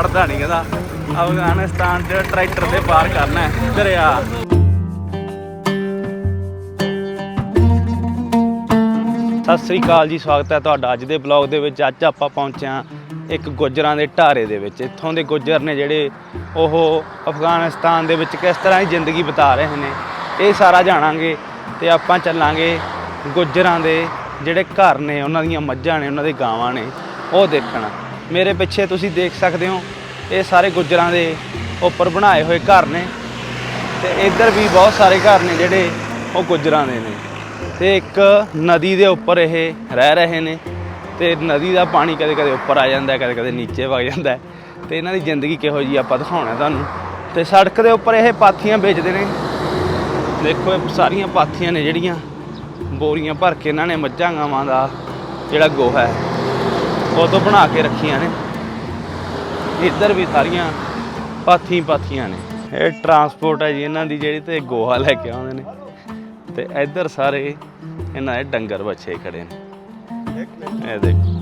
ਹਟਦਾ ਨਹੀਂ ਕਹਿੰਦਾ। ਅਫਗਾਨਿਸਤਾਨ 'ਚ ਟਰੈਕਟਰ ਤੇ ਪਾਰ ਕਰਨਾ ਹੈ। ਦਰਿਆ। ਸਤਿ ਸ੍ਰੀ ਅਕਾਲ ਜੀ, ਸਵਾਗਤ ਹੈ ਤੁਹਾਡਾ ਅੱਜ ਦੇ ਬਲੌਗ ਦੇ ਵਿੱਚ। ਅੱਜ ਆਪਾਂ ਪਹੁੰਚੇ ਹਾਂ ਇੱਕ ਗੁੱਜਰਾਂ ਦੇ ਢਾਰੇ ਦੇ ਵਿੱਚ। ਇੱਥੋਂ ਦੇ ਗੁੱਜਰ ਨੇ ਜਿਹੜੇ ਉਹ ਅਫਗਾਨਿਸਤਾਨ ਦੇ ਵਿੱਚ ਕਿਸ ਤਰ੍ਹਾਂ ਦੀ ਜ਼ਿੰਦਗੀ ਬਿਤਾ ਰਹੇ ਨੇ, ਇਹ ਸਾਰਾ ਜਾਣਾਂਗੇ ਤੇ ਆਪਾਂ ਚੱਲਾਂਗੇ ਗੁੱਜਰਾਂ ਦੇ ਜਿਹੜੇ ਘਰ ਨੇ, ਉਹਨਾਂ ਦੀਆਂ ਮੱਝਾਂ ਨੇ, ਉਹਨਾਂ ਦੇ ਗਾਵਾਂ ਨੇ, ਉਹ ਦੇਖਣ। ਮੇਰੇ ਪਿੱਛੇ ਤੁਸੀਂ ਦੇਖ ਸਕਦੇ ਹੋ, ਇਹ ਸਾਰੇ ਗੁੱਜਰਾਂ ਦੇ ਉੱਪਰ ਬਣਾਏ ਹੋਏ ਘਰ ਨੇ ਤੇ ਇੱਧਰ ਵੀ ਬਹੁਤ ਸਾਰੇ ਘਰ ਨੇ ਜਿਹੜੇ ਉਹ ਗੁੱਜਰਾਂ ਦੇ ਨੇ। ਤੇ ਇੱਕ ਨਦੀ ਦੇ ਉੱਪਰ ਇਹ ਰਹਿ ਰਹੇ ਨੇ ਤੇ ਨਦੀ ਦਾ ਪਾਣੀ ਕਦੇ ਕਦੇ ਉੱਪਰ ਆ ਜਾਂਦਾ, ਕਦੇ ਕਦੇ ਨੀਚੇ ਵਗ ਜਾਂਦਾ। ਹੈ। ਤੇ ਇਹਨਾਂ ਦੀ ਜ਼ਿੰਦਗੀ ਕਿਹੋ ਜੀ ਆਪਾਂ ਦਿਖਾਉਣਾ ਤੁਹਾਨੂੰ। ਤੇ ਸੜਕ ਦੇ ਉੱਪਰ ਇਹ ਪਾਥੀਆਂ ਵੇਚਦੇ ਨੇ। ਦੇਖੋ ਇਹ ਸਾਰੀਆਂ ਪਾਥੀਆਂ ਨੇ ਜਿਹੜੀਆਂ, ਬੋਰੀਆਂ ਭਰ ਕੇ ਇਹਨਾਂ ਨੇ ਮੱਝਾਂ, ਗਾਵਾਂ ਦਾ ਜਿਹੜਾ ਗੋਹਾ ਹੈ। ਉਹ ਤੋਂ ਬਣਾ ਕੇ ਰੱਖੀਆਂ ਨੇ ਇੱਧਰ ਵੀ ਸਾਰੀਆਂ ਪਾਥੀ ਪਾਥੀਆਂ ਨੇ ਇਹ ਟਰਾਂਸਪੋਰਟ ਹੈ ਜੀ ਇਹਨਾਂ ਦੀ ਜਿਹੜੀ ਤੇ ਗੋਹਾ ਲੈ ਕੇ ਆਉਂਦੇ ਨੇ ਤੇ ਇੱਧਰ ਸਾਰੇ ਇਹਨਾਂ ਦੇ ਡੰਗਰ ਬੱਚੇ ਖੜੇ ਨੇ ਇਹ ਦੇਖੋ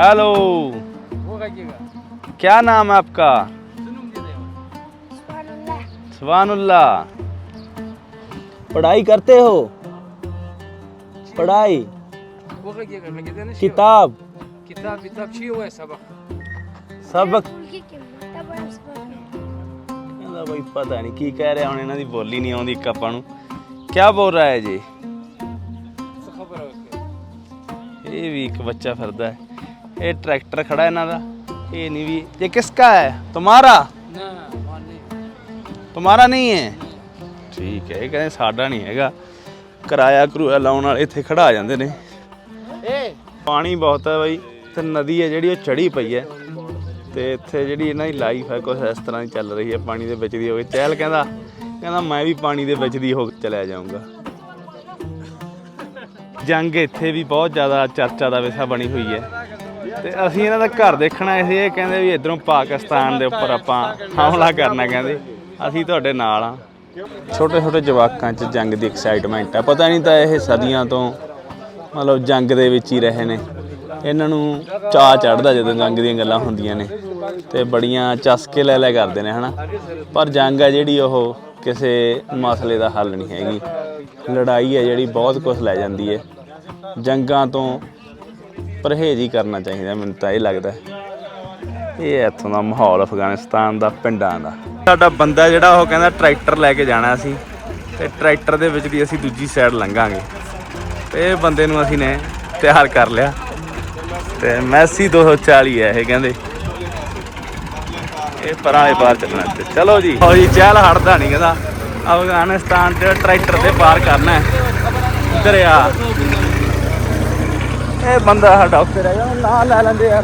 हेलो वो खाइएगा क्या नाम है आपका सुनुम दे दे सुबहानुल्लाह पढ़ाई करते हो पढ़ाई वो खाइएगा लगे थे ना किताब किताब किताब छी हुआ है सबक सबक ਤਾਂ ਬਸ ਇਹਦਾ ਬਈ ਪਤਾ ਨਹੀਂ ਕੀ ਕਹਿ ਰਿਹਾ ਹੁਣ ਇਹਨਾਂ ਦੀ ਬੋਲੀ ਨਹੀਂ ਆਉਂਦੀ ਇੱਕ ਆਪਾਂ ਨੂੰ ਕੀ ਬੋਲ ਰਿਹਾ ਹੈ ਜੀ तो खबर है उसके ਇਹ ਵੀ ਇੱਕ ਬੱਚਾ ਫਿਰਦਾ ਹੈ ਇਹ ਟਰੈਕਟਰ ਖੜਾ ਇਹਨਾਂ ਦਾ ਇਹ ਨਹੀਂ ਵੀ ਇਹ ਕਿਸਕਾ ਹੈ तुम्हारा ना मान नहीं ਤੁਹਾਡਾ ਨਹੀਂ ਹੈ। ਠੀਕ ਹੈ ਇਹ ਕਹਿੰਦੇ ਸਾਡਾ ਨਹੀਂ ਹੈਗਾ। ਕਿਰਾਇਆ ਕਰੂਆ ਲਾਉਣ ਵਾਲੇ ਇੱਥੇ ਖੜਾ ਜਾਂਦੇ ਨੇ। ਏ। ਪਾਣੀ ਬਹੁਤ ਹੈ ਬਾਈ ਤੇ ਨਦੀ ਹੈ ਜਿਹੜੀ ਉਹ ਚੜੀ ਪਈ ਹੈ। ਤੇ ਇੱਥੇ ਜਿਹੜੀ ਇਹਨਾਂ ਦੀ ਲਾਈਫ ਹੈ ਕੁਝ ਇਸ ਤਰ੍ਹਾਂ ਹੀ ਚੱਲ ਰਹੀ ਹੈ ਪਾਣੀ ਦੇ ਵਿੱਚ ਦੀ ਹੋ ਕੇ ਚਹਿਲ ਕਹਿੰਦਾ ਕਹਿੰਦਾ ਮੈਂ ਵੀ ਪਾਣੀ ਦੇ ਵਿੱਚ ਦੀ ਹੋ ਕੇ ਚਲਿਆ ਜਾਊਂਗਾ। ਜੰਗ ਇੱਥੇ ਵੀ ਬਹੁਤ ਜ਼ਿਆਦਾ ਚਰਚਾ ਦਾ ਵਿਸ਼ਾ ਬਣੀ ਹੋਈ ਹੈ। ਤੇ ਅਸੀਂ ਇਹਨਾਂ ਦਾ ਘਰ ਦੇਖਣਾ ਸੀ ਇਹ ਕਹਿੰਦੇ ਵੀ ਇਧਰੋਂ ਪਾਕਿਸਤਾਨ ਦੇ ਉੱਪਰ ਆਪਾਂ ਹਮਲਾ ਕਰਨਾ ਕਹਿੰਦੇ। ਅਸੀਂ ਤੁਹਾਡੇ ਨਾਲ ਆ। ਛੋਟੇ ਛੋਟੇ ਜਵਾਕਾਂ 'ਚ ਜੰਗ ਦੀ ਐਕਸਾਈਟਮੈਂਟ ਹੈ ਪਤਾ ਨਹੀਂ ਤਾਂ ਇਹ ਸਦੀਆਂ ਤੋਂ ਮਤਲਬ ਜੰਗ ਦੇ ਵਿੱਚ ਹੀ ਰਹੇ ਨੇ। ਇਹਨਾਂ ਨੂੰ ਚਾਅ ਚੜਦਾ ਜਦੋਂ ਜੰਗ ਦੀਆਂ ਗੱਲਾਂ ਹੁੰਦੀਆਂ ਨੇ। ਤੇ ਬੜੀਆਂ ਚਸਕੇ ਲੈ ਲੈ ਕਰਦੇ ਨੇ, ਹਨਾ? ਪਰ ਜੰਗ ਹੈ ਜਿਹੜੀ ਉਹ ਕਿਸੇ ਮਸਲੇ ਦਾ ਹੱਲ ਨਹੀਂ ਹੈਗੀ। ਲੜਾਈ ਹੈ ਜਿਹੜੀ ਬਹੁਤ ਕੁਝ ਲੈ ਜਾਂਦੀ ਹੈ ਜੰਗਾਂ ਤੋਂ ਪਰਹੇਜ਼ ਹੀ ਕਰਨਾ ਚਾਹੀਦਾ ਮੈਨੂੰ ਤਾਂ ਇਹ ਲੱਗਦਾ। ਇਹ ਇੱਥੋਂ ਦਾ ਮਾਹੌਲ ਅਫਗਾਨਿਸਤਾਨ ਦਾ, ਪਿੰਡਾਂ ਦਾ। ਸਾਡਾ ਬੰਦਾ ਜਿਹੜਾ, ਉਹ ਕਹਿੰਦਾ ਟਰੈਕਟਰ ਲੈ ਕੇ ਜਾਣਾ ਸੀ ਤੇ ਟਰੈਕਟਰ ਦੇ ਵਿੱਚ ਦੀ ਅਸੀਂ ਦੂਜੀ ਸਾਈਡ ਲੰਘਾਂਗੇ। ਤੇ ਇਹ ਬੰਦੇ ਨੂੰ ਅਸੀਂ ਨੇ ਤਿਆਰ ਕਰ ਲਿਆ। ਤੇ ਮੈਸੀ 240 ਹੈ ਇਹ ਕਹਿੰਦੇ। ਇਹ ਪਰਾਂ ਵਾਲੇ ਪਾਰ ਚੱਲਣਾ ਤੇ ਚਲੋ ਜੀ। ਹੋ ਜੀ, ਚਹਿਲ ਹਟਦਾ ਨਹੀਂ ਕਹਿੰਦਾ। ਅਫਗਾਨਿਸਤਾਨ 'ਚ ਟਰੈਕਟਰ ਤੇ ਪਾਰ ਕਰਨਾ ਹੈ। ਦਰਿਆ। ਇਹ ਬੰਦਾ ਸਾਡਾ ਰਹਿ ਗਿਆ ਨਾਂ ਲੈ ਲੈਂਦੇ ਯਾਰ।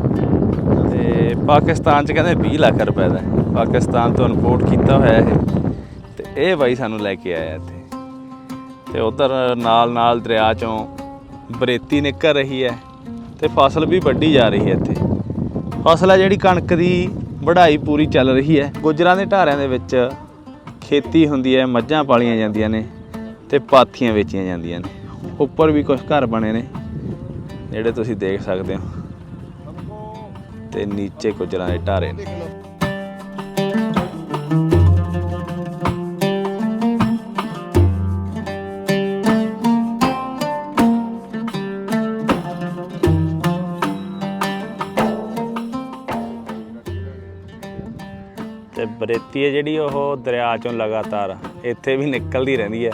ਤੇ ਪਾਕਿਸਤਾਨ ਚ ਕਹਿੰਦੇ 20 ਲੱਖ ਰੁਪਏ ਦਾ ਪਾਕਿਸਤਾਨ ਤੋਂ ਇੰਪੋਰਟ ਕੀਤਾ ਹੋਇਆ ਇਹ। ਤੇ ਇਹ ਬਾਈ ਸਾਨੂੰ ਲੈ ਕੇ ਆਇਆ ਇੱਥੇ। ਤੇ ਉਧਰ ਨਾਲ ਨਾਲ ਦਰਿਆ ਚੋਂ ਬਰੇਤੀ ਨਿਕਲ ਰਹੀ ਹੈ ਤੇ ਫਸਲ ਵੀ ਵੱਢੀ ਜਾ ਰਹੀ ਹੈ ਇੱਥੇ। ਫਸਲ ਹੈ ਜਿਹੜੀ ਕਣਕ ਦੀ ਵਢਾਈ ਪੂਰੀ ਚੱਲ ਰਹੀ ਹੈ। ਗੁਜਰਾਂ ਦੇ ਢਾਰਿਆਂ ਦੇ ਵਿੱਚ ਖੇਤੀ ਹੁੰਦੀ ਹੈ, ਮੱਝਾਂ ਪਾਲੀਆਂ ਜਾਂਦੀਆਂ ਨੇ ਤੇ ਪਾਥੀਆਂ ਵੇਚੀਆਂ ਜਾਂਦੀਆਂ ਨੇ। ਉੱਪਰ ਵੀ ਕੁਝ ਘਰ ਬਣੇ ਨੇ। ਜਿਹੜੇ ਤੁਸੀਂ ਦੇਖ ਸਕਦੇ ਹੋ। ਤੇ ਨੀਚੇ ਗੁਜਰਾਂ ਦੇ ਢਾਰੇ ਨੇ। ਤੇ ਬਰੇਤੀ ਹੈ ਜਿਹੜੀ ਉਹ ਦਰਿਆ ਚੋਂ ਲਗਾਤਾਰ ਇੱਥੇ ਵੀ ਨਿਕਲਦੀ ਰਹਿੰਦੀ ਹੈ।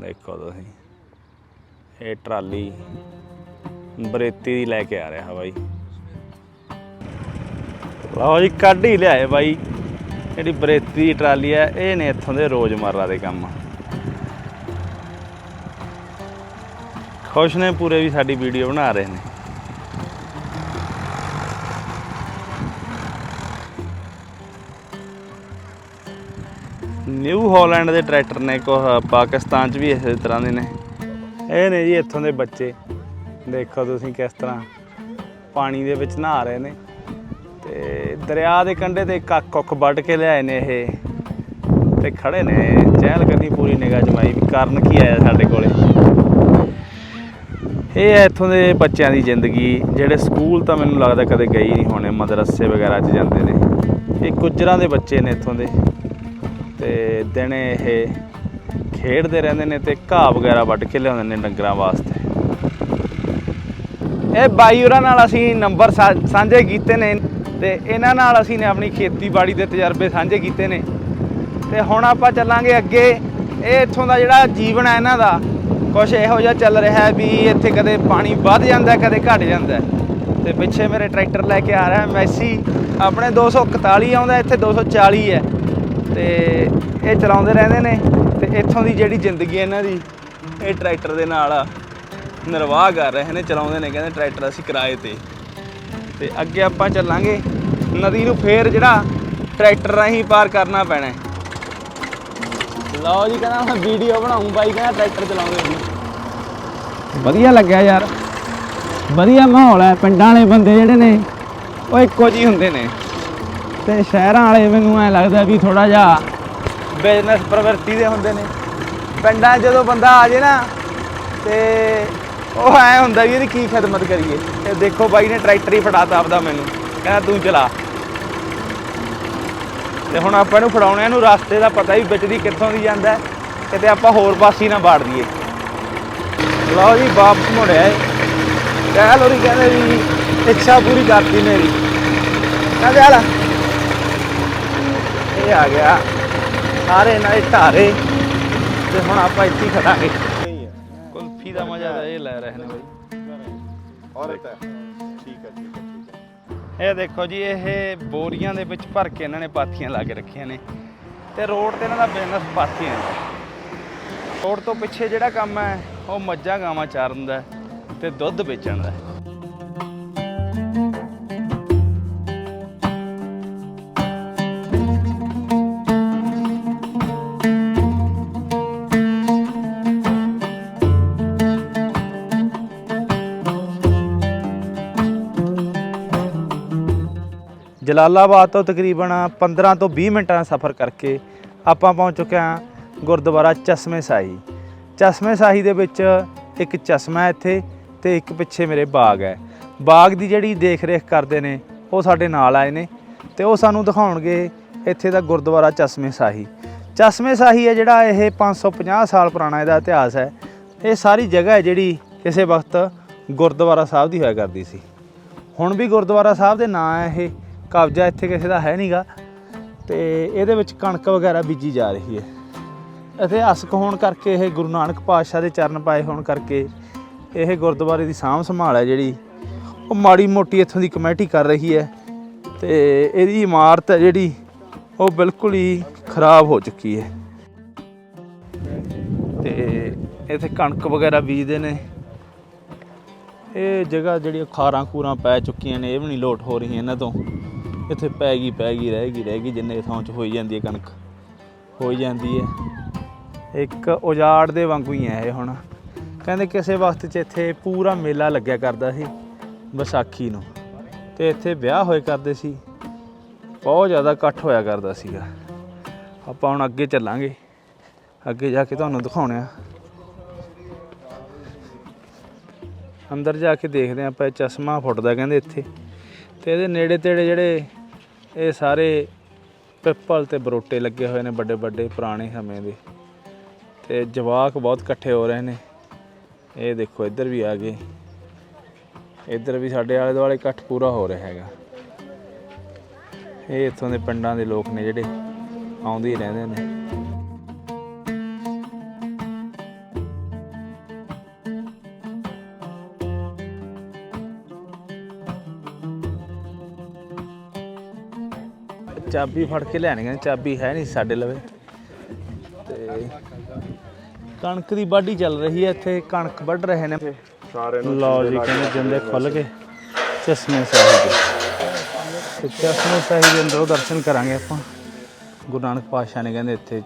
ਦੇਖੋ ਤੁਸੀਂ, ਇਹ ਟਰਾਲੀ ਬਰੇਤੀ ਦੀ ਲੈ ਕੇ ਆ ਰਿਹਾ ਬਾਈ। ਲਓ ਜੀ, ਕੱਢ ਹੀ ਲਿਆਏ ਬਾਈ। ਜਿਹੜੀ ਬਰੇਤੀ ਦੀ ਟਰਾਲੀ ਹੈ ਇਹ ਨੇ ਇੱਥੋਂ ਦੇ ਰੋਜ਼ਮਰਰਾ ਦੇ ਕੰਮ। ਖੁਸ਼ ਨੇ ਪੂਰੇ ਵੀ ਸਾਡੀ ਵੀਡੀਓ ਬਣਾ ਰਹੇ ਨੇ। ਨਿਊ ਹਾਲੈਂਡ ਦੇ ਟਰੈਕਟਰ ਨੇ ਕੋ ਪਾਕਿਸਤਾਨ 'ਚ ਵੀ ਇਸੇ ਤਰ੍ਹਾਂ ਦੇ ਨੇ। ਇਹ ਨੇ ਜੀ ਇੱਥੋਂ ਦੇ ਬੱਚੇ। ਦੇਖੋ ਤੁਸੀਂ ਕਿਸ ਤਰ੍ਹਾਂ ਪਾਣੀ ਦੇ ਵਿੱਚ ਨਹਾ ਰਹੇ ਨੇ। ਤੇ ਦਰਿਆ ਦੇ ਕੰਢੇ ਤੇ ਕੱਖ ਕੁੱਖ ਵੱਢ ਕੇ ਲਿਆਏ ਨੇ ਇਹ। ਤੇ ਖੜੇ ਨੇ। ਚਹਿਲ ਕਰਨੀ ਪੂਰੀ ਨਿਗਾਹ ਜਮਾਈ ਵੀ ਕਾਰਨ ਕੀ ਆਇਆ ਸਾਡੇ ਕੋਲੇ? ਇਹ ਹੈ ਇੱਥੋਂ ਦੇ ਬੱਚਿਆਂ ਦੀ ਜ਼ਿੰਦਗੀ। ਜਿਹੜੇ ਸਕੂਲ ਤਾਂ ਮੈਨੂੰ ਲੱਗਦਾ ਕਦੇ ਗਈ ਨਹੀਂ ਹੋਣੇ, ਮਦਰਸੇ ਵਗੈਰਾ 'ਚ ਜਾਂਦੇ ਨੇ। ਇਹ ਗੁੱਜਰਾਂ ਦੇ ਬੱਚੇ ਨੇ ਇੱਥੋਂ ਦੇ। ਤੇ ਦਿਨੇ ਇਹ ਖੇਡਦੇ ਰਹਿੰਦੇ ਨੇ ਤੇ ਘਾਹ ਵਗੈਰਾ ਵੱਢ ਕੇ ਲਿਆਉਂਦੇ ਨੇ ਡੰਗਰਾਂ ਵਾਸਤੇ। ਇਹ ਬਾਈ ਹੋਰਾਂ ਨਾਲ ਅਸੀਂ ਨੰਬਰ ਸਾਂਝੇ ਕੀਤੇ ਨੇ। ਤੇ ਇਹਨਾਂ ਨਾਲ ਅਸੀਂ ਨੇ ਆਪਣੀ ਖੇਤੀਬਾੜੀ ਦੇ ਤਜਰਬੇ ਸਾਂਝੇ ਕੀਤੇ ਨੇ। ਤੇ ਹੁਣ ਆਪਾਂ ਚੱਲਾਂਗੇ ਅੱਗੇ। ਇਹ ਇੱਥੋਂ ਦਾ ਜਿਹੜਾ ਜੀਵਨ ਹੈ ਇਹਨਾਂ ਦਾ ਕੁਝ ਇਹੋ ਜਿਹਾ ਚੱਲ ਰਿਹਾ ਹੈ ਵੀ ਇੱਥੇ ਕਦੇ ਪਾਣੀ ਵੱਧ ਜਾਂਦਾ, ਕਦੇ ਘਟ ਜਾਂਦਾ। ਹੈ। ਤੇ ਪਿੱਛੇ ਮੇਰੇ ਟਰੈਕਟਰ ਲੈ ਕੇ ਆ ਰਿਹਾ ਮੈਸੀ। ਆਪਣੇ 241 ਆਉਂਦਾ, ਇੱਥੇ 240 ਹੈ। ਤੇ ਇਹ ਚਲਾਉਂਦੇ ਰਹਿੰਦੇ ਨੇ। ਤੇ ਇੱਥੋਂ ਦੀ ਜਿਹੜੀ ਜ਼ਿੰਦਗੀ ਇਹਨਾਂ ਦੀ, ਇਹ ਟਰੈਕਟਰ ਦੇ ਨਾਲ ਨਿਰਵਾਹ ਕਰ ਰਹੇ ਨੇ, ਚਲਾਉਂਦੇ ਨੇ, ਕਹਿੰਦੇ ਟਰੈਕਟਰ ਅਸੀਂ ਕਿਰਾਏ ਤੇ। ਤੇ ਅੱਗੇ ਆਪਾਂ ਚੱਲਾਂਗੇ। ਨਦੀ ਨੂੰ ਫੇਰ ਜਿਹੜਾ ਟਰੈਕਟਰ ਰਾਹੀਂ ਪਾਰ ਕਰਨਾ ਪੈਣਾ। ਹੈ। ਲਓ ਜੀ, ਕਹਿੰਦਾ ਮੈਂ ਵੀਡੀਓ ਬਣਾਉਂ ਬਾਈ, ਕਹਿੰਦਾ ਟਰੈਕਟਰ ਚਲਾਉਂਦੇ ਜੀ। ਵਧੀਆ ਲੱਗਿਆ ਯਾਰ। ਵਧੀਆ ਮਾਹੌਲ ਹੈ, ਪਿੰਡਾਂ ਵਾਲੇ ਬੰਦੇ ਜਿਹੜੇ ਨੇ, ਉਹ ਇੱਕੋ ਜੀ ਹੁੰਦੇ ਨੇ। ਤੇ ਸ਼ਹਿਰਾਂ ਵਾਲੇ ਮੈਨੂੰ ਐ ਲੱਗਦਾ ਵੀ ਥੋੜਾ ਜਿਹਾ ਬਿਜ਼ਨਸ ਪ੍ਰਵਰਤੀ ਦੇ ਹੁੰਦੇ ਨੇ। ਪਿੰਡਾਂ ਜਦੋਂ ਬੰਦਾ ਆ ਜੇ ਨਾ, ਤੇ ਉਹ ਐ ਹੁੰਦਾ ਵੀ ਇਹਦੀ ਕੀ ਖਿਦਮਤ ਕਰੀਏ। ਤੇ ਦੇਖੋ ਬਾਈ ਨੇ ਟਰੈਕਟਰ ਹੀ ਫੜਾਤਾ ਆਪਦਾ ਮੈਨੂੰ। ਕਹਿੰਦਾ ਤੂੰ ਚਲਾ। ਤੇ ਹੁਣ ਆਪਾਂ ਇਹਨੂੰ ਫੜਾਉਣਾ, ਇਹਨੂੰ ਰਸਤੇ ਦਾ ਪਤਾ ਹੀ ਵਿੱਚ ਦੀ ਕਿੱਥੋਂ ਦੀ ਜਾਂਦਾ ਕਿਤੇ ਆਪਾਂ ਹੋਰ ਪਾਸੇ ਨਾ ਬਾੜ ਦਈਏ। ਲਓ ਜੀ, ਵਾਪਸ ਮੁੜਿਆ ਏ ਕਹਿ ਲੋਰੀ ਕਹਿੰਦੇ ਵੀ ਇੱਛਾ ਪੂਰੀ ਕਰਤੀ ਮੇਰੀ। ਕਹਿੰਦੇ ਆਲਾ ਇਹ ਆ ਗਿਆ। ਸਾਰੇ ਨਾਲੇ ਢਾਰੇ। ਤੇ ਹੁਣ ਆਪਾਂ ਇੱਥੇ ਹੀ ਖੜਾਂਗੇ। ਮਜ਼ਾ ਤਾਂ ਇਹ ਲੈ ਰਹੇ ਨੇ ਬਾਈ। ਔਰਤ ਹੈ। ਠੀਕ ਹੈ ਠੀਕ ਹੈ ਠੀਕ ਹੈ। ਇਹ ਦੇਖੋ ਜੀ ਇਹ ਬੋਰੀਆਂ ਦੇ ਵਿੱਚ ਭਰ ਕੇ ਇਹਨਾਂ ਨੇ ਪਾਥੀਆਂ ਲਾ ਕੇ ਰੱਖੀਆਂ ਨੇ। ਤੇ ਰੋਡ ਤੇ ਇਹਨਾਂ ਦਾ ਬਿਜ਼ਨਸ ਪਾਥੀਆਂ ਦਾ ਰੋਡ ਤੋਂ ਪਿੱਛੇ ਜਿਹੜਾ ਕੰਮ ਹੈ ਉਹ ਮੱਝਾਂ ਗਾਵਾਂ ਚਾਰਨ ਦਾ ਤੇ ਦੁੱਧ ਵੇਚਣ ਦਾ ਜਲਾਲਾਬਾਦ ਤੋਂ ਤਕਰੀਬਨ 15 ਤੋਂ 20 ਮਿੰਟਾਂ ਦਾ ਸਫ਼ਰ ਕਰਕੇ ਆਪਾਂ ਪਹੁੰਚ ਚੁੱਕੇ ਹਾਂ ਗੁਰਦੁਆਰਾ ਚਸ਼ਮੇ ਸਾਹੀ। ਚਸ਼ਮੇ ਸਾਹੀ ਦੇ ਵਿੱਚ ਇੱਕ ਚਸ਼ਮਾ ਹੈ ਇੱਥੇ ਤੇ ਇੱਕ ਪਿੱਛੇ ਮੇਰੇ ਬਾਗ ਹੈ। ਬਾਗ ਦੀ ਜਿਹੜੀ ਦੇਖ ਰੇਖ ਕਰਦੇ ਨੇ, ਉਹ ਸਾਡੇ ਨਾਲ ਆਏ ਨੇ ਤੇ ਉਹ ਸਾਨੂੰ ਦਿਖਾਉਣਗੇ ਇੱਥੇ ਦਾ ਗੁਰਦੁਆਰਾ ਚਸ਼ਮੇ ਸਾਹੀ। ਚਸ਼ਮੇ ਸਾਹੀ ਹੈ ਜਿਹੜਾ ਇਹ 550 ਸਾਲ ਪੁਰਾਣਾ ਇਹਦਾ ਇਤਿਹਾਸ ਹੈ। ਇਹ ਸਾਰੀ ਜਗ੍ਹਾ ਹੈ ਜਿਹੜੀ ਕਿਸੇ ਵਕਤ ਗੁਰਦੁਆਰਾ ਸਾਹਿਬ ਦੀ ਹੋਇਆ ਕਰਦੀ ਸੀ। ਹੁਣ ਵੀ ਗੁਰਦੁਆਰਾ ਸਾਹਿਬ ਦੇ ਨਾਂ ਹੈ ਇਹ। ਕਬਜ਼ਾ ਇੱਥੇ ਕਿਸੇ ਦਾ ਹੈ ਨਹੀਂਗਾ ਤੇ ਇਹਦੇ ਵਿੱਚ ਕਣਕ ਵਗੈਰਾ ਬੀਜੀ ਜਾ ਰਹੀ ਹੈ। ਇਤਿਹਾਸਕ ਹੋਣ ਕਰਕੇ ਇਹ ਗੁਰੂ ਨਾਨਕ ਪਾਤਸ਼ਾਹ ਦੇ ਚਰਨ ਪਾਏ ਹੋਣ ਕਰਕੇ ਇਹ ਗੁਰਦੁਆਰੇ ਦੀ ਸਾਂਭ ਸੰਭਾਲ ਹੈ ਜਿਹੜੀ, ਉਹ ਮਾੜੀ ਮੋਟੀ ਇੱਥੋਂ ਦੀ ਕਮੇਟੀ ਕਰ ਰਹੀ ਹੈ ਤੇ ਇਹਦੀ ਇਮਾਰਤ ਹੈ ਜਿਹੜੀ, ਉਹ ਬਿਲਕੁਲ ਹੀ ਖਰਾਬ ਹੋ ਚੁੱਕੀ ਹੈ। ਤੇ ਇੱਥੇ ਕਣਕ ਵਗੈਰਾ ਬੀਜਦੇ ਨੇ। ਇਹ ਜਗ੍ਹਾ ਜਿਹੜੀ ਖਾਰਾਂ ਖੂਰਾਂ ਪੈ ਚੁੱਕੀਆਂ ਨੇ, ਇਹ ਵੀ ਨਹੀਂ ਲੋਟ ਹੋ ਰਹੀਆਂ ਇਹਨਾਂ ਤੋਂ। ਇੱਥੇ ਪੈ ਗਈ ਪੈ ਗਈ, ਰਹਿ ਗਈ ਰਹਿ ਗਈ, ਜਿੰਨੇ ਥਾਂ 'ਚ ਹੋਈ ਜਾਂਦੀ ਹੈ ਕਣਕ, ਹੋਈ ਜਾਂਦੀ ਹੈ। ਇੱਕ ਉਜਾੜ ਦੇ ਵਾਂਗੂ ਹੀ ਹੈ ਇਹ ਹੁਣ। ਕਹਿੰਦੇ ਕਿਸੇ ਵਕਤ 'ਚ ਇੱਥੇ ਪੂਰਾ ਮੇਲਾ ਲੱਗਿਆ ਕਰਦਾ ਸੀ, ਵਿਸਾਖੀ ਨੂੰ। ਤੇ ਇੱਥੇ ਵਿਆਹ ਹੋਏ ਕਰਦੇ ਸੀ, ਬਹੁਤ ਜ਼ਿਆਦਾ ਇਕੱਠ ਹੋਇਆ ਕਰਦਾ ਸੀਗਾ। ਆਪਾਂ ਹੁਣ ਅੱਗੇ ਚੱਲਾਂਗੇ। ਅੱਗੇ ਜਾ ਕੇ ਤੁਹਾਨੂੰ ਦਿਖਾਉਣੇ ਆ। ਅੰਦਰ ਜਾ ਕੇ ਦੇਖਦੇ ਹਾਂ ਆਪਾਂ, ਇਹ ਚਸ਼ਮਾ ਫੁੱਟਦਾ ਕਹਿੰਦੇ ਇੱਥੇ। ਤੇ ਇਹਦੇ ਨੇੜੇ ਤੇੜੇ ਜਿਹੜੇ ਇਹ ਸਾਰੇ ਪਿੱਪਲ ਤੇ ਬਰੋਟੇ ਲੱਗੇ ਹੋਏ ਨੇ ਵੱਡੇ ਵੱਡੇ ਪੁਰਾਣੇ ਸਮੇਂ ਦੇ। ਤੇ ਜਵਾਕ ਬਹੁਤ ਇਕੱਠੇ ਹੋ ਰਹੇ ਨੇ। ਇਹ ਦੇਖੋ, ਇੱਧਰ ਵੀ ਆ ਗਏ। ਇੱਧਰ ਵੀ ਸਾਡੇ ਆਲੇ ਦੁਆਲੇ ਇਕੱਠ ਪੂਰਾ ਹੋ ਰਿਹਾ ਹੈਗਾ। ਇਹ ਇੱਥੋਂ ਦੇ ਪਿੰਡਾਂ ਦੇ ਲੋਕ ਨੇ ਜਿਹੜੇ ਆਉਂਦੇ ਹੀ ਰਹਿੰਦੇ ਨੇ। ਚਾਬੀ ਫੜ ਕੇ ਕਹਿੰਦੇ ਚਾਬੀ ਹੈ ਨਹੀਂ ਸਾਡੇ ਲਵੇ। ਤੇ ਕਣਕ ਦੀ ਵਾਢੀ ਚੱਲ ਰਹੀ ਹੈ ਇੱਥੇ ਕਣਕ ਵੱਢ ਰਹੇ ਨੇ। ਸਾਰੇ ਨੂੰ ਲਓ ਜੀ ਕਹਿੰਦੇ ਜਿੰਦੇ ਖੁੱਲ ਕੇ ਚਸ਼ਮੇ ਸਾਹਿਬ ਦੇ। ਚਸ਼ਮੇ ਸਾਹਿਬ ਦੇ ਅੰਦਰੋਂ ਦਰਸ਼ਨ ਕਰਾਂਗੇ ਆਪਾਂ। ਗੁਰੂ ਨਾਨਕ ਪਾਤਸ਼ਾਹ ਨੇ ਕਹਿੰਦੇ ਇੱਥੇ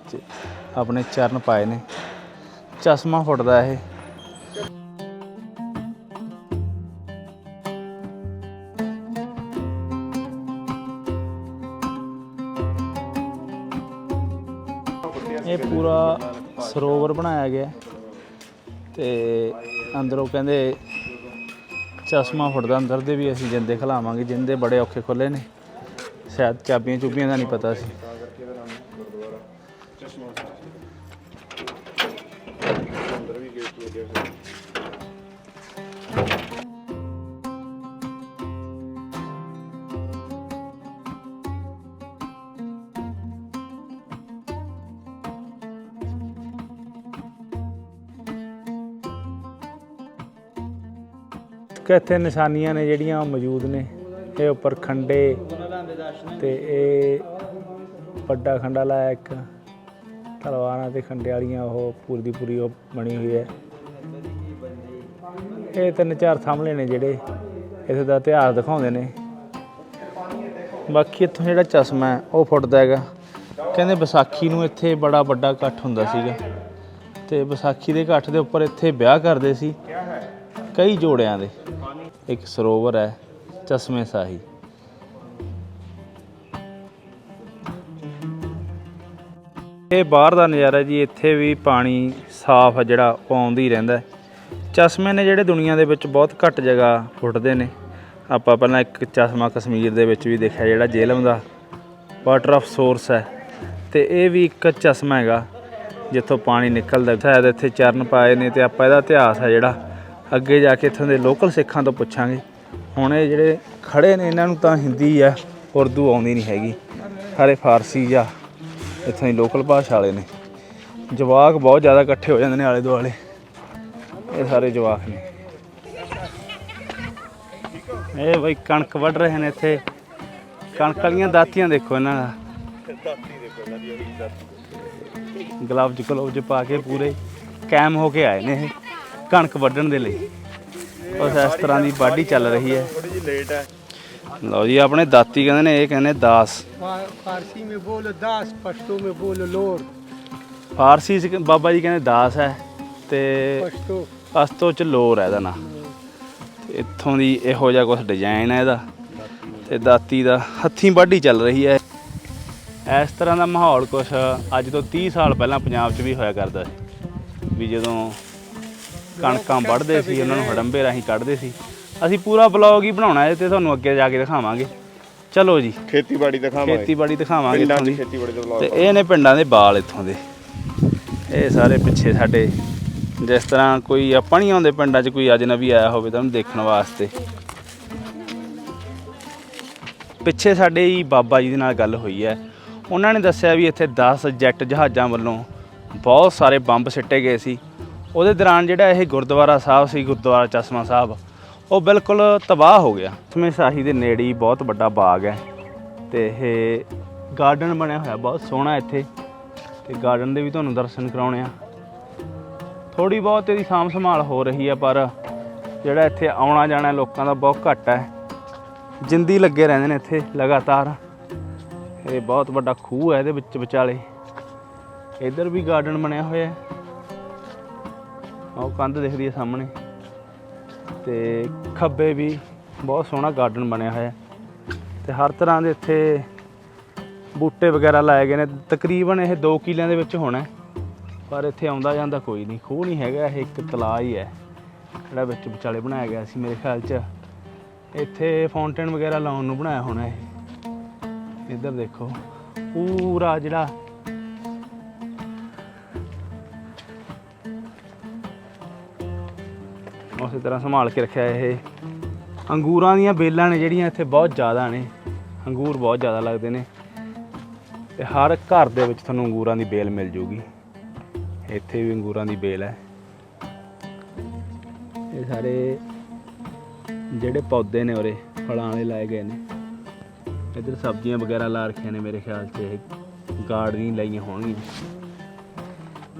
ਆਪਣੇ ਚਰਨ ਪਾਏ ਨੇ। ਚਸ਼ਮਾ ਫੁੱਟਦਾ ਇਹ। ਬਣਾਇਆ ਗਿਆ। ਹੈ ਤੇ ਅੰਦਰੋਂ ਕਹਿੰਦੇ ਚਸ਼ਮਾ ਫੁੱਟਦਾ ਅੰਦਰ ਦੇ ਵੀ ਅਸੀਂ ਜਿੰਦੇ ਖਲਾਵਾਂਗੇ, ਜਿੰਦੇ ਬੜੇ ਔਖੇ ਖੁੱਲੇ ਨੇ। ਸ਼ਾਇਦ ਚਾਬੀਆਂ ਚੁਬੀਆਂ ਦਾ ਨਹੀਂ ਪਤਾ ਸੀ। ਇੱਥੇ ਨਿਸ਼ਾਨੀਆਂ ਨੇ ਜਿਹੜੀਆਂ ਉਹ ਮੌਜੂਦ ਨੇ। ਇਹ ਉੱਪਰ ਖੰਡੇ ਤੇ ਇਹ ਵੱਡਾ ਖੰਡਾ ਲਾਇਆ ਇੱਕ। ਤਲਵਾਰਾਂ ਤੇ ਖੰਡੇ ਵਾਲੀਆਂ ਉਹ ਪੂਰੀ ਦੀ ਪੂਰੀ ਉਹ ਬਣੀ ਹੋਈ ਹੈ। ਇਹ ਤਿੰਨ ਚਾਰ ਥੰਮਲੇ ਨੇ ਜਿਹੜੇ ਇੱਥੇ ਦਾ ਇਤਿਹਾਸ ਦਿਖਾਉਂਦੇ ਨੇ। ਬਾਕੀ ਇੱਥੋਂ ਜਿਹੜਾ ਚਸ਼ਮਾ ਹੈ, ਉਹ ਫੁੱਟਦਾ ਹੈਗਾ। ਕਹਿੰਦੇ ਵਿਸਾਖੀ ਨੂੰ ਇੱਥੇ ਬੜਾ ਵੱਡਾ ਇਕੱਠ ਹੁੰਦਾ ਸੀਗਾ। ਤੇ ਵਿਸਾਖੀ ਦੇ ਇਕੱਠ ਦੇ ਉੱਪਰ ਇੱਥੇ ਵਿਆਹ ਕਰਦੇ ਸੀ। ਕਈ ਜੋੜਿਆਂ ਦੇ। ਇੱਕ ਸਰੋਵਰ ਹੈ, ਚਸ਼ਮੇ ਸਾਹੀ। ਇਹ ਬਾਹਰ ਦਾ ਨਜ਼ਾਰਾ ਜੀ, ਇੱਥੇ ਵੀ ਪਾਣੀ ਸਾਫ਼ ਆ ਜਿਹੜਾ, ਉਹ ਆਉਂਦੀ ਰਹਿੰਦਾ ਚਸ਼ਮੇ ਨੇ ਜਿਹੜੇ ਦੁਨੀਆ ਦੇ ਵਿੱਚ ਬਹੁਤ ਘੱਟ ਜਗ੍ਹਾ ਫੁੱਟਦੇ ਨੇ। ਆਪਾਂ ਪਹਿਲਾਂ ਇੱਕ ਚਸ਼ਮਾ ਕਸ਼ਮੀਰ ਦੇ ਵਿੱਚ ਵੀ ਦੇਖਿਆ, ਜਿਹੜਾ ਜੇਲਮ ਦਾ ਵਾਟਰ ਆਫ ਸੋਰਸ ਹੈ। ਤੇ ਇਹ ਵੀ ਇੱਕ ਚਸ਼ਮਾ ਹੈਗਾ, ਜਿੱਥੋਂ ਪਾਣੀ ਨਿਕਲਦਾ ਸ਼ਾਇਦ ਇੱਥੇ ਚਰਨ ਪਾਏ ਨੇ ਤੇ ਆਪਾਂ ਇਹਦਾ ਇਤਿਹਾਸ ਹੈ ਜਿਹੜਾ। ਅੱਗੇ ਜਾ ਕੇ ਇੱਥੋਂ ਦੇ ਲੋਕਲ ਸਿੱਖਾਂ ਤੋਂ ਪੁੱਛਾਂਗੇ। ਹੁਣ ਇਹ ਜਿਹੜੇ ਖੜੇ ਨੇ ਇਹਨਾਂ ਨੂੰ ਤਾਂ ਹਿੰਦੀ ਆ ਉਰਦੂ ਆਉਂਦੀ ਨਹੀਂ ਹੈਗੀ। ਸਾਰੇ ਫਾਰਸੀ ਜਾਂ ਇੱਥੋਂ ਦੀ ਲੋਕਲ ਭਾਸ਼ਾ ਵਾਲੇ ਨੇ। ਜਵਾਕ ਬਹੁਤ ਜ਼ਿਆਦਾ ਇਕੱਠੇ ਹੋ ਜਾਂਦੇ ਨੇ ਆਲੇ ਦੁਆਲੇ। ਇਹ ਸਾਰੇ ਜਵਾਕ ਨੇ। ਇਹ ਬਈ ਕਣਕ ਵੱਢ ਰਹੇ ਨੇ ਇੱਥੇ। ਕਣਕ ਵਾਲੀਆਂ ਦਾਤੀਆਂ ਦੇਖੋ ਇਹਨਾਂ ਦਾ। ਦਾਤੀ ਦੇਖੋ ਇਹਨਾਂ ਦੀ ਅਗਲੀ ਦਾਤੀ। ਗਲਵਜ ਗਲਵਜ ਪਾ ਕੇ ਪੂਰੇ ਕਾਇਮ ਹੋ ਕੇ ਆਏ ਨੇ ਇਹ। ਕਣਕ ਵੱਢਣ ਦੇ ਲਈ। ਬਸ ਇਸ ਤਰ੍ਹਾਂ ਦੀ ਵਾਢੀ ਚੱਲ ਰਹੀ ਹੈ। ਲਓ ਜੀ ਆਪਣੇ ਦਾਤੀ ਕਹਿੰਦੇ ਨੇ ਇਹ ਕਹਿੰਦੇ ਦਾਸ। ਫਾਰਸੀ ਮੇ ਬੋਲ ਦਾਸ ਪਸ਼ਤੋ ਮੇ ਬੋਲ ਲੋਰ। ਫਾਰਸੀ ਚ ਬਾਬਾ ਜੀ ਕਹਿੰਦੇ ਦਾਸ ਹੈ ਤੇ ਪਸ਼ਤੋ। ਚ ਲੋਰ ਹੈ ਇਹਦਾ ਨਾਮ ਇੱਥੋਂ ਦੀ ਇਹੋ ਜਿਹਾ ਕੁਝ ਡਿਜ਼ਾਈਨ ਹੈ ਇਹਦਾ। ਤੇ ਦਾਤੀ ਦਾ ਹੱਥੀਂ ਵਾਢੀ ਚੱਲ ਰਹੀ ਹੈ। ਇਸ ਤਰ੍ਹਾਂ ਦਾ ਮਾਹੌਲ ਕੁਝ ਅੱਜ ਤੋਂ 30 ਸਾਲ ਪਹਿਲਾਂ ਪੰਜਾਬ 'ਚ ਵੀ ਹੋਇਆ ਕਰਦਾ ਸੀ। ਵੀ ਜਦੋਂ ਕਣਕਾਂ ਵੱਢਦੇ ਸੀ ਉਹਨਾਂ ਨੂੰ ਹੜੰਬੇ ਰਾਹੀਂ ਕੱਢਦੇ ਸੀ। ਅਸੀਂ ਪੂਰਾ ਬਲੌਗ ਹੀ ਬਣਾਉਣਾ ਹੈ ਤੇ ਤੁਹਾਨੂੰ ਅੱਗੇ ਜਾ ਕੇ ਦਿਖਾਵਾਂਗੇ। ਚਲੋ ਜੀ। ਖੇਤੀਬਾੜੀ ਦਿਖਾਵਾਂਗੇ। ਖੇਤੀਬਾੜੀ ਦਿਖਾਵਾਂਗੇ ਪਿੰਡਾਂ ਦੀ ਖੇਤੀਬਾੜੀ ਦਾ ਤੇ ਵਲੌਗ ਇਹ ਨੇ ਪਿੰਡਾਂ ਦੇ ਬਾਲ ਇੱਥੋਂ ਦੇ। ਇਹ ਸਾਰੇ ਪਿੱਛੇ ਸਾਡੇ ਜਿਸ ਤਰ੍ਹਾਂ ਕੋਈ ਆਪਾਂ ਨਹੀਂ ਆਉਂਦੇ ਪਿੰਡਾਂ 'ਚ ਕੋਈ ਅਜਨਬੀ ਆਇਆ ਹੋਵੇ ਤਾਂ ਉਹਨੂੰ ਦੇਖਣ ਵਾਸਤੇ। ਪਿੱਛੇ ਸਾਡੇ ਹੀ ਬਾਬਾ ਜੀ ਦੇ ਨਾਲ ਗੱਲ ਹੋਈ ਹੈ। ਉਹਨਾਂ ਨੇ ਦੱਸਿਆ ਵੀ ਇੱਥੇ 10 ਜੈਟ ਜਹਾਜ਼ਾਂ ਵੱਲੋਂ ਬਹੁਤ ਸਾਰੇ ਬੰਬ ਸਿੱਟੇ ਗਏ ਸੀ। ਉਹਦੇ ਦੌਰਾਨ ਜਿਹੜਾ ਇਹ ਗੁਰਦੁਆਰਾ ਸਾਹਿਬ ਸੀ, ਗੁਰਦੁਆਰਾ ਚਸ਼ਮਾ ਸਾਹਿਬ, ਉਹ ਬਿਲਕੁਲ ਤਬਾਹ ਹੋ ਗਿਆ। ਸਮੇਂ ਸਾਹੀ ਦੇ ਨੇੜੇ ਹੀ ਬਹੁਤ ਵੱਡਾ ਬਾਗ ਹੈ ਤੇ ਇਹ ਗਾਰਡਨ ਬਣਿਆ ਹੋਇਆ, ਬਹੁਤ ਸੋਹਣਾ ਇੱਥੇ। ਤੇ ਗਾਰਡਨ ਦੇ ਵੀ ਤੁਹਾਨੂੰ ਦਰਸ਼ਨ ਕਰਾਉਣੇ ਆ। ਥੋੜੀ ਬਹੁਤ ਇਹਦੀ ਸਾਂਭ ਸੰਭਾਲ ਹੋ ਰਹੀ ਹੈ ਪਰ ਜਿਹੜਾ ਇੱਥੇ ਆਉਣਾ ਜਾਣਾ ਲੋਕਾਂ ਦਾ ਬਹੁਤ ਘੱਟ ਹੈ। ਜਿੰਦੀ ਲੱਗੇ ਰਹਿੰਦੇ ਨੇ ਇੱਥੇ ਲਗਾਤਾਰ। ਇਹ ਬਹੁਤ ਵੱਡਾ ਖੂਹ ਹੈ ਇਹਦੇ ਵਿੱਚ ਵਿਚਾਲੇ। ਇੱਧਰ ਵੀ ਗਾਰਡਨ ਬਣਿਆ ਹੋਇਆ ਹੈ। ਉਹ ਕੰਧ ਦਿਖਦੀ ਹੈ ਸਾਹਮਣੇ। ਤੇ ਖੱਬੇ ਵੀ ਬਹੁਤ ਸੋਹਣਾ ਗਾਰਡਨ ਬਣਿਆ ਹੋਇਆ। ਹੈ ਤੇ ਹਰ ਤਰ੍ਹਾਂ ਦੇ ਇੱਥੇ ਬੂਟੇ ਵਗੈਰਾ ਲਾਏ ਗਏ ਨੇ। ਤਕਰੀਬਨ ਇਹ 2 ਕਿਲਿਆਂ ਦੇ ਵਿੱਚ ਹੋਣਾ। ਪਰ ਇੱਥੇ ਆਉਂਦਾ ਜਾਂਦਾ ਕੋਈ ਨਹੀਂ। ਖੂਹ ਨਹੀਂ ਹੈਗਾ, ਇਹ ਇੱਕ ਤਲਾਅ ਹੀ ਹੈ। ਜਿਹੜਾ ਵਿੱਚ ਵਿਚਾਲੇ ਬਣਾਇਆ ਗਿਆ ਸੀ ਮੇਰੇ ਖਿਆਲ 'ਚ। ਇੱਥੇ ਫਾਊਂਟੇਨ ਵਗੈਰਾ ਲਾਉਣ ਨੂੰ ਬਣਾਇਆ ਹੋਣਾ ਇਹ। ਇੱਧਰ ਦੇਖੋ, ਪੂਰਾ ਜਿਹੜਾ ਉਸੇ ਤਰ੍ਹਾਂ ਸੰਭਾਲ ਕੇ ਰੱਖਿਆ ਇਹ। ਅੰਗੂਰਾਂ ਦੀਆਂ ਬੇਲਾਂ ਨੇ ਜਿਹੜੀਆਂ ਇੱਥੇ ਬਹੁਤ ਜ਼ਿਆਦਾ ਨੇ। ਅੰਗੂਰ ਬਹੁਤ ਜ਼ਿਆਦਾ ਲੱਗਦੇ ਨੇ। ਤੇ ਹਰ ਘਰ ਦੇ ਵਿੱਚ ਤੁਹਾਨੂੰ ਅੰਗੂਰਾਂ ਦੀ ਬੇਲ ਮਿਲ ਜੂਗੀ। ਇੱਥੇ ਵੀ ਅੰਗੂਰਾਂ ਦੀ ਬੇਲ ਹੈ। ਇਹ ਸਾਰੇ ਜਿਹੜੇ ਪੌਦੇ ਨੇ ਉਰੇ, ਫਲਾਂ ਵਾਲੇ ਲਾਏ ਗਏ ਨੇ। ਇੱਧਰ ਸਬਜ਼ੀਆਂ ਵਗੈਰਾ ਲਾ ਰੱਖੀਆਂ ਨੇ ਮੇਰੇ ਖਿਆਲ 'ਚ, ਇਹ ਗਾਰਡਨਿੰਗ ਲਾਈਆਂ ਹੋਣਗੀਆਂ।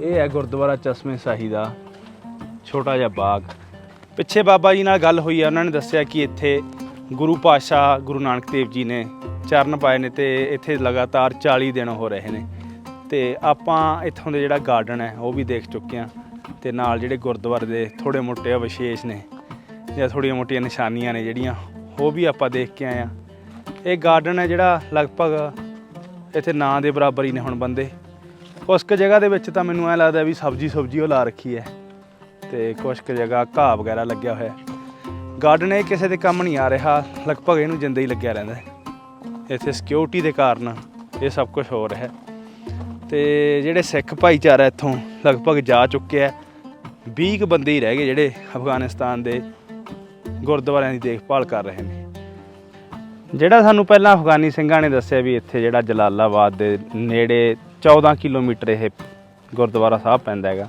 ਇਹ ਹੈ ਗੁਰਦੁਆਰਾ ਚਸ਼ਮੇ ਸ਼ਾਹੀ ਦਾ। ਛੋਟਾ ਜਿਹਾ ਬਾਗ। ਪਿੱਛੇ ਬਾਬਾ ਜੀ ਨਾਲ ਗੱਲ ਹੋਈ ਹੈ ਉਹਨਾਂ ਨੇ ਦੱਸਿਆ ਕਿ ਇੱਥੇ ਗੁਰੂ ਪਾਤਸ਼ਾਹ ਗੁਰੂ ਨਾਨਕ ਦੇਵ ਜੀ ਨੇ ਚਰਨ ਪਾਏ ਨੇ ਤੇ ਇੱਥੇ ਲਗਾਤਾਰ 40 ਦਿਨ ਹੋ ਰਹੇ ਨੇ। ਤੇ ਆਪਾਂ ਇੱਥੋਂ ਦੇ ਜਿਹੜਾ ਗਾਰਡਨ ਹੈ, ਉਹ ਵੀ ਦੇਖ ਚੁੱਕੇ ਹਾਂ ਤੇ ਨਾਲ ਜਿਹੜੇ ਗੁਰਦੁਆਰੇ ਦੇ ਥੋੜੇ ਮੋਟੇ ਵਿਸ਼ੇਸ਼ ਨੇ ਜਾਂ ਥੋੜੀਆਂ ਮੋਟੀਆਂ ਨਿਸ਼ਾਨੀਆਂ ਨੇ ਜਿਹੜੀਆਂ, ਉਹ ਵੀ ਆਪਾਂ ਦੇਖ ਕੇ ਆਏ ਹਾਂ। ਇਹ ਗਾਰਡਨ ਹੈ ਜਿਹੜਾ ਲਗਭਗ ਇੱਥੇ ਨਾਂ ਦੇ ਬਰਾਬਰ ਹੀ ਨੇ ਹੁਣ ਬੰਦੇ। ਉਸ ਕੁ ਜਗ੍ਹਾ ਦੇ ਵਿੱਚ ਤਾਂ ਮੈਨੂੰ ਐ ਲੱਗਦਾ ਵੀ ਸਬਜ਼ੀ ਸੁਬਜ਼ੀ ਉਹ ਲਾ ਰੱਖੀ ਹੈ। ਤੇ ਕੁਛ ਕੁ ਜਗ੍ਹਾ ਘਾਹ ਵਗੈਰਾ ਲੱਗਿਆ ਹੋਇਆ। ਗਾਰਡਨ ਇਹ ਕਿਸੇ ਦੇ ਕੰਮ ਨਹੀਂ ਆ ਰਿਹਾ, ਲਗਭਗ ਇਹਨੂੰ ਜਿੰਦਾ ਹੀ ਲੱਗਿਆ ਰਹਿੰਦਾ ਇੱਥੇ ਸਿਕਿਉਰਿਟੀ ਦੇ ਕਾਰਨ ਇਹ ਸਭ ਕੁਝ ਹੋ ਰਿਹਾ ਹੈ। ਤੇ ਜਿਹੜੇ ਸਿੱਖ ਭਾਈਚਾਰਾ ਇੱਥੋਂ ਲਗਭਗ ਜਾ ਚੁੱਕੇ ਹੈ। 20 ਕੁ ਬੰਦੇ ਹੀ ਰਹਿ ਗਏ ਜਿਹੜੇ ਅਫਗਾਨਿਸਤਾਨ ਦੇ ਗੁਰਦੁਆਰਿਆਂ ਦੀ ਦੇਖਭਾਲ ਕਰ ਰਹੇ ਨੇ। ਜਿਹੜਾ ਸਾਨੂੰ ਪਹਿਲਾਂ ਅਫਗਾਨੀ ਸਿੰਘਾਂ ਨੇ ਦੱਸਿਆ ਵੀ ਇੱਥੇ ਜਿਹੜਾ ਜਲਾਲਾਬਾਦ ਦੇ ਨੇੜੇ 14 ਕਿਲੋਮੀਟਰ ਇਹ ਗੁਰਦੁਆਰਾ ਸਾਹਿਬ ਪੈਂਦਾ ਹੈਗਾ।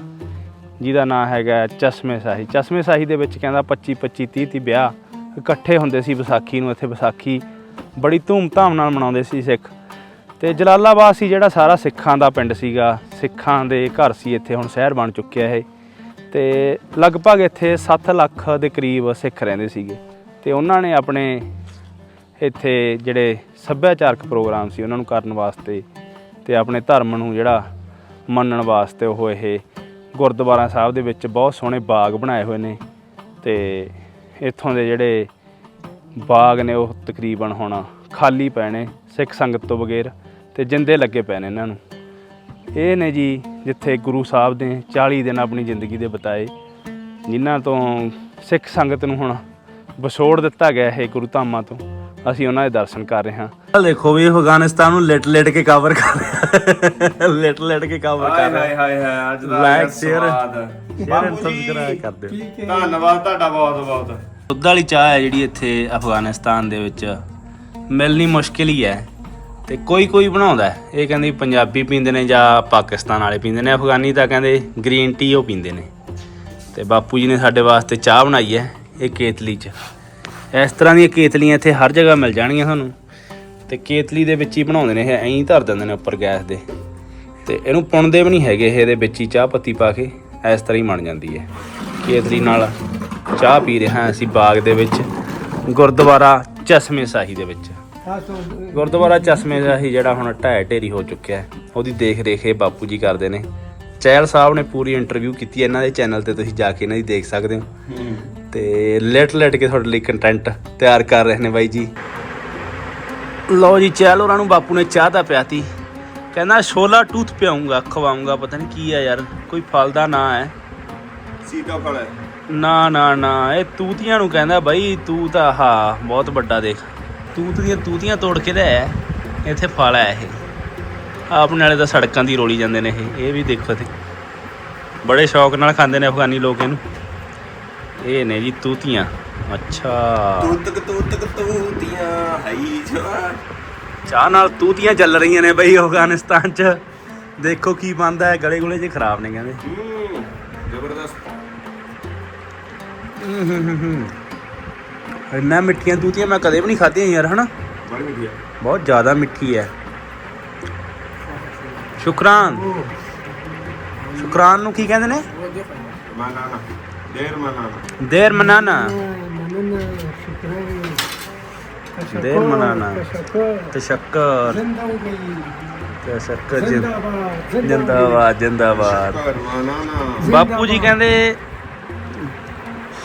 ਜਿਹਦਾ ਨਾਂ ਹੈਗਾ ਚਸ਼ਮੇ ਸ਼ਾਹੀ। ਚਸ਼ਮੇ ਸ਼ਾਹੀ ਦੇ ਵਿੱਚ ਕਹਿੰਦਾ 25 25 30 30 ਵਿਆਹ ਇਕੱਠੇ ਹੁੰਦੇ ਸੀ ਵਿਸਾਖੀ ਨੂੰ, ਇੱਥੇ ਵਿਸਾਖੀ ਬੜੀ ਧੂਮ-ਧਾਮ ਨਾਲ ਮਨਾਉਂਦੇ ਸੀ ਸਿੱਖ। ਤੇ ਜਲਾਲਾਬਾਦ ਸੀ ਜਿਹੜਾ ਸਾਰਾ ਸਿੱਖਾਂ ਦਾ ਪਿੰਡ ਸੀਗਾ। ਸਿੱਖਾਂ ਦੇ ਘਰ ਸੀ ਇੱਥੇ, ਹੁਣ ਸ਼ਹਿਰ ਬਣ ਚੁੱਕਿਆ ਇਹ। ਤੇ ਲਗਭਗ ਇੱਥੇ 7 ਲੱਖ ਦੇ ਕਰੀਬ ਸਿੱਖ ਰਹਿੰਦੇ ਸੀਗੇ। ਤੇ ਉਹਨਾਂ ਨੇ ਆਪਣੇ ਇੱਥੇ ਜਿਹੜੇ ਸੱਭਿਆਚਾਰਕ ਪ੍ਰੋਗਰਾਮ ਸੀ, ਉਹਨਾਂ ਨੂੰ ਕਰਨ ਵਾਸਤੇ ਤੇ ਆਪਣੇ ਧਰਮ ਨੂੰ ਜਿਹੜਾ ਮੰਨਣ ਵਾਸਤੇ ਉਹ ਇਹ ਗੁਰਦੁਆਰਾ ਸਾਹਿਬ ਦੇ ਵਿੱਚ ਬਹੁਤ ਸੋਹਣੇ ਬਾਗ ਬਣਾਏ ਹੋਏ ਨੇ ਤੇ ਇੱਥੋਂ ਦੇ ਜਿਹੜੇ ਬਾਗ ਨੇ ਉਹ ਤਕਰੀਬਨ ਹੁਣ ਖਾਲੀ ਪਏ ਨੇ ਸਿੱਖ ਸੰਗਤ ਤੋਂ ਬਗੈਰ ਤੇ ਜਿੰਦੇ ਲੱਗੇ ਪਏ ਨੇ ਇਹਨਾਂ ਨੂੰ। ਇਹ ਨੇ ਜੀ ਜਿੱਥੇ ਗੁਰੂ ਸਾਹਿਬ ਨੇ 40 ਦਿਨ ਆਪਣੀ ਜ਼ਿੰਦਗੀ ਦੇ ਬਿਤਾਏ, ਜਿਨ੍ਹਾਂ ਤੋਂ ਸਿੱਖ ਸੰਗਤ ਨੂੰ ਹੁਣ ਵਿਛੋੜ ਦਿੱਤਾ ਗਿਆ ਇਹ ਗੁਰੂ ਧਾਮਾਂ ਤੋਂ। ਅਸੀਂ ਉਹਨਾਂ ਦੇ ਦਰਸ਼ਨ ਕਰ ਰਹੇ ਹਾਂ। ਦੇਖੋ ਵੀ ਅਫਗਾਨਿਸਤਾਨ ਨੂੰ ਲਿਟ ਲਿਟ ਕੇ ਕਵਰ ਕਰ ਰਿਹਾ ਲਿਟ ਲਿਟ ਕੇ ਕਵਰ ਕਰ ਰਿਹਾ ਹਾਏ ਹਾਏ ਅੱਜ like share share and subscribe ਕਰ ਦਿਓ ਧੰਨਵਾਦ ਤੁਹਾਡਾ ਬਹੁਤ ਬਹੁਤ। ਦੁੱਧ ਵਾਲੀ ਚਾਹ ਹੈ ਜਿਹੜੀ ਇੱਥੇ ਅਫਗਾਨਿਸਤਾਨ ਦੇ ਵਿੱਚ। ਮਿਲਣੀ ਮੁਸ਼ਕਿਲ ਹੀ ਹੈ। ਤੇ ਕੋਈ ਕੋਈ ਬਣਾਉਂਦਾ ਹੈ। ਇਹ ਕਹਿੰਦੇ ਪੰਜਾਬੀ ਪੀਂਦੇ ਨੇ ਜਾਂ ਪਾਕਿਸਤਾਨ ਵਾਲੇ ਪੀਂਦੇ ਨੇ। ਅਫਗਾਨੀ ਤਾਂ ਕਹਿੰਦੇ ਗ੍ਰੀਨ ਟੀ ਉਹ ਪੀਂਦੇ ਨੇ। ਤੇ ਬਾਪੂ ਜੀ ਨੇ ਸਾਡੇ ਵਾਸਤੇ ਚਾਹ ਬਣਾਈ ਹੈ ਇਹ ਕੇਤਲੀ 'ਚ। ਇਸ ਤਰ੍ਹਾਂ ਦੀਆਂ ਕੇਤਲੀਆਂ ਇੱਥੇ ਹਰ ਜਗ੍ਹਾ ਮਿਲ ਜਾਣਗੀਆਂ ਤੁਹਾਨੂੰ ਤੇ ਕੇਤਲੀ ਦੇ ਵਿੱਚ ਹੀ ਬਣਾਉਂਦੇ ਨੇ ਇਹ, ਐਂ ਹੀ ਧਰ ਦਿੰਦੇ ਨੇ ਉੱਪਰ ਗੈਸ ਦੇ। ਤੇ ਇਹਨੂੰ ਪੁਣਦੇ ਵੀ ਨਹੀਂ ਹੈਗੇ ਇਹ ਇਹਦੇ ਵਿੱਚ ਹੀ, ਚਾਹ ਪੱਤੀ ਪਾ ਕੇ ਇਸ ਤਰ੍ਹਾਂ ਹੀ ਬਣ ਜਾਂਦੀ ਹੈ। ਕੇਤਲੀ ਨਾਲ ਚਾਹ ਪੀ ਰਹੇ ਹਾਂ ਅਸੀਂ ਬਾਗ ਦੇ ਵਿੱਚ, ਗੁਰਦੁਆਰਾ ਚਸ਼ਮੇ ਸ਼ਾਹੀ ਦੇ ਵਿੱਚ। ਗੁਰਦੁਆਰਾ ਚਸ਼ਮੇ ਸ਼ਾਹੀ ਜਿਹੜਾ ਹੁਣ ਢਹਿ ਢੇਰੀ ਹੋ ਚੁੱਕਿਆ ਹੈ, ਉਹਦੀ ਦੇਖ ਰੇਖ ਇਹ ਬਾਪੂ ਜੀ ਕਰਦੇ ਨੇ। ਚਹਿਲ ਸਾਹਿਬ ਨੇ ਪੂਰੀ ਇੰਟਰਵਿਊ ਕੀਤੀ ਹੈ, ਇਹਨਾਂ ਦੇ ਚੈਨਲ ਤੇ ਤੁਸੀਂ ਜਾ ਕੇ ਇਹਨਾਂ ਦੀ ਦੇਖ ਸਕਦੇ ਹੋ। ਤੇ ਲੇਟ ਲੇਟ ਕੇ ਤੁਹਾਡੇ ਲਈ ਕੰਟੈਂਟ ਤਿਆਰ ਕਰ ਰਹੇ ਨੇ ਬਾਈ ਜੀ। ਲਓ ਜੀ ਚਹਿਲ ਉਹਨਾਂ ਨੂੰ ਬਾਪੂ ਨੇ ਚਾਹ ਤਾਂ ਪਿਆਤੀ। ਕਹਿੰਦਾ ਛੋਲਾ ਟੂਥ ਪਿਆਉਂਗਾ ਖਵਾਉਂਗਾ ਪਤਾ ਨਹੀਂ ਕੀ ਆ ਯਾਰ ਕੋਈ ਫਲ ਦਾ ਨਾਂ ਹੈ। ਸੀਤਾਫਲ ਹੈ। ਨਾ ਨਾ ਨਾ ਇਹ ਤੂਤੀਆਂ ਨੂੰ ਕਹਿੰਦਾ ਬਾਈ ਤੂੰ ਤਾਂ ਹਾਂ ਬਹੁਤ ਵੱਡਾ ਦੇਖ। ਤੂਤ ਦੀਆਂ ਤੂਤੀਆਂ ਤੋੜ ਕੇ ਲੈ ਆਇਆ। ਇੱਥੇ ਫਲ ਹੈ ਇਹ। ਆਪਣੇ ਵਾਲੇ ਤਾਂ ਸੜਕਾਂ ਦੀ ਰੋਲੀ ਜਾਂਦੇ ਨੇ ਇਹ ਇਹ ਵੀ ਦੇਖੋ ਇੱਥੇ ਬੜੇ ਸ਼ੌਕ ਨਾਲ ਖਾਂਦੇ ਨੇ ਅਫਗਾਨੀ ਲੋਕ ਇਹਨੂੰ। ਇਹ ਨੇ ਜੀ ਤੂਤੀਆਂ। ਅੱਛਾ। ਤੂਤਕ ਤੂਤਕ ਤੂਤੀਆਂ ਹਈ ਜਵਾ ਚਾਹ ਨਾਲ ਤੂਤੀਆਂ ਚੱਲ ਰਹੀਆਂ ਨੇ ਬਈ ਅਫਗਾਨਿਸਤਾਨ 'ਚ। ਦੇਖੋ ਕੀ ਬੰਦਾ ਹੈ ਗਲੇ ਗੁਲੇ ਜੇ ਖਰਾਬ ਨੇ ਕਹਿੰਦੇ। ਹੂੰ ਜ਼ਬਰਦਸਤ। ਇੰਨਾ ਮਿੱਠੀਆਂ ਤੂਤੀਆਂ ਮੈਂ ਕਦੇ ਵੀ ਨਹੀਂ ਖਾਧੀਆਂ ਯਾਰ ਹਨਾ? ਬੜੀ ਬਹੁਤ ਜ਼ਿਆਦਾ ਮਿੱਠੀ ਹੈ। ਸ਼ੁਕਰਾਨ। ਸ਼ੁਕਰਾਨ ਨੂੰ ਕੀ ਕਹਿੰਦੇ ਨੇ? ਮਾਨਾਨਾ ਦੇਰ ਮਾਨਾਨਾ ਦੇਰ ਮਨਾਨਾ ਦੇਰ ਮਨਾਨਾ ਤਸ਼ੱਕਰ ਤਸ਼ੱਕਰ ਜਿੰਦ- ਜਿੰਦਾਬਾਦ। ਜਿੰਦਾਬਾਦ। ਬਾਪੂ ਜੀ ਕਹਿੰਦੇ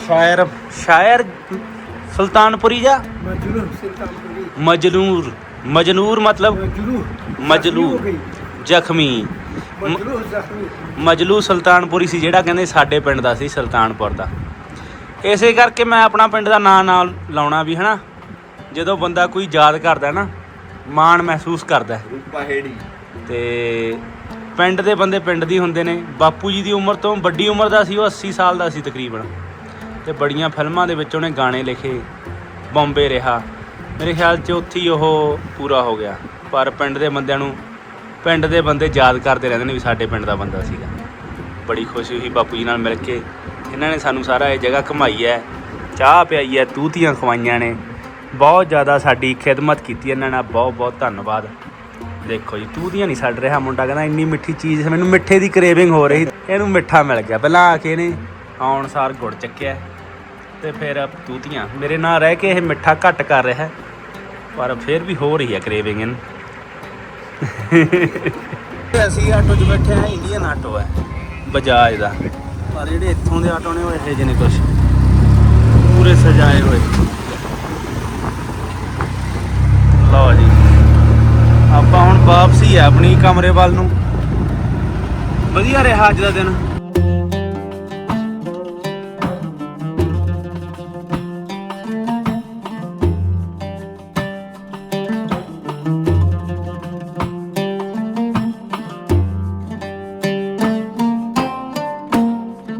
ਸ਼ਾਇਰ ਸ਼ਾਇਰ ਸੁਲਤਾਨਪੁਰੀ ਜਾ? ਮਜਨੂਰ ਮਜਨੂਰ। ਮਤਲਬ ਮਜਲੂ ਜ਼ਖਮੀ ਮਜਲੂ ਸੁਲਤਾਨਪੁਰੀ ਸੀ ਜਿਹੜਾ ਕਹਿੰਦੇ ਸਾਡੇ ਪਿੰਡ ਦਾ ਸੀ ਸੁਲਤਾਨਪੁਰ ਦਾ। ਇਸੇ ਕਰਕੇ ਮੈਂ ਆਪਣਾ ਪਿੰਡ ਦਾ ਨਾਂ ਨਾਲ ਲਾਉਣਾ ਵੀ ਹਨਾ ਜਦੋਂ ਬੰਦਾ ਕੋਈ ਯਾਦ ਕਰਦਾ ਨਾ ਮਾਣ ਮਹਿਸੂਸ ਕਰਦਾ ਹੈ। ਰੂਪਾ ਹੇੜੀ। ਤੇ ਪਿੰਡ ਦੇ ਬੰਦੇ ਪਿੰਡ ਦੀ ਹੁੰਦੇ ਨੇ ਬਾਪੂ ਜੀ ਦੀ ਉਮਰ ਤੋਂ ਵੱਡੀ ਉਮਰ ਦਾ ਸੀ ਉਹ 80 ਸਾਲ ਦਾ ਸੀ ਤਕਰੀਬਨ। ਤੇ ਬੜੀਆਂ ਫਿਲਮਾਂ ਦੇ ਵਿੱਚ ਉਹਨੇ ਗਾਣੇ ਲਿਖੇ ਬੰਬੇ ਰਿਹਾ। ਮੇਰੇ ਖਿਆਲ 'ਚ ਉੱਥੇ ਹੀ ਉਹ ਪੂਰਾ ਹੋ ਗਿਆ ਪਰ ਪਿੰਡ ਦੇ ਬੰਦਿਆਂ ਨੂੰ ਪਿੰਡ ਦੇ ਬੰਦੇ ਯਾਦ ਕਰਦੇ ਰਹਿੰਦੇ ਨੇ ਵੀ ਸਾਡੇ ਪਿੰਡ ਦਾ ਬੰਦਾ ਸੀਗਾ। ਬੜੀ ਖੁਸ਼ੀ ਹੋਈ ਬਾਪੂ ਜੀ ਨਾਲ ਮਿਲ ਕੇ। ਇਹਨਾਂ ਨੇ ਸਾਨੂੰ ਸਾਰਾ ਇਹ ਜਗ੍ਹਾ ਘੁਮਾਈ ਹੈ। ਚਾਹ ਪਿਆਈ ਹੈ, ਤੂਤੀਆਂ ਖਵਾਈਆਂ ਨੇ। ਬਹੁਤ ਜ਼ਿਆਦਾ ਸਾਡੀ ਖਿਦਮਤ ਕੀਤੀ ਇਹਨਾਂ ਨਾਲ। ਬਹੁਤ ਬਹੁਤ ਧੰਨਵਾਦ। ਦੇਖੋ ਜੀ, ਤੂਤੀਆਂ ਨਹੀਂ ਛੱਡ ਰਿਹਾ ਮੁੰਡਾ। ਕਹਿੰਦਾ ਇੰਨੀ ਮਿੱਠੀ ਚੀਜ਼ ਮੈਨੂੰ ਮਿੱਠੇ ਦੀ ਕਰੇਵਿੰਗ ਹੋ ਰਹੀ। ਇਹਨੂੰ ਮਿੱਠਾ ਮਿਲ ਗਿਆ। ਪਹਿਲਾਂ ਆ ਕੇ ਇਹਨੇ ਆਉਣ ਸਾਰ ਗੁੜ ਚੱਕਿਆ। ਤੇ ਫਿਰ ਤੂਤੀਆਂ। ਮੇਰੇ ਨਾਲ ਰਹਿ ਕੇ ਇਹ ਮਿੱਠਾ ਘੱਟ ਕਰ ਰਿਹਾ। ਪਰ ਫਿਰ ਵੀ ਹੋ ਰਹੀ ਹੈ ਕਰੇਵਿੰਗ ਇਹਨੂੰ। ਅਸੀਂ ਆਟੋ 'ਚ ਬੈਠੇ ਆ ਇੰਡੀਅਨ ਆਟੋ ਹੈ ਬਜਾਜ ਦਾ। ਪਰ ਜਿਹੜੇ ਇੱਥੋਂ ਦੇ ਆਟੋ ਨੇ ਉਹ ਇਹੋ ਜਿਹੇ ਨੇ ਕੁਛ। ਪੂਰੇ ਸਜਾਏ ਹੋਏ। ਲਓ ਜੀ। ਆਪਾਂ ਹੁਣ ਵਾਪਸੀ ਆ ਆਪਣੀ ਕਮਰੇ ਵੱਲ ਨੂੰ। ਵਧੀਆ ਰਿਹਾ ਅੱਜ ਦਾ ਦਿਨ।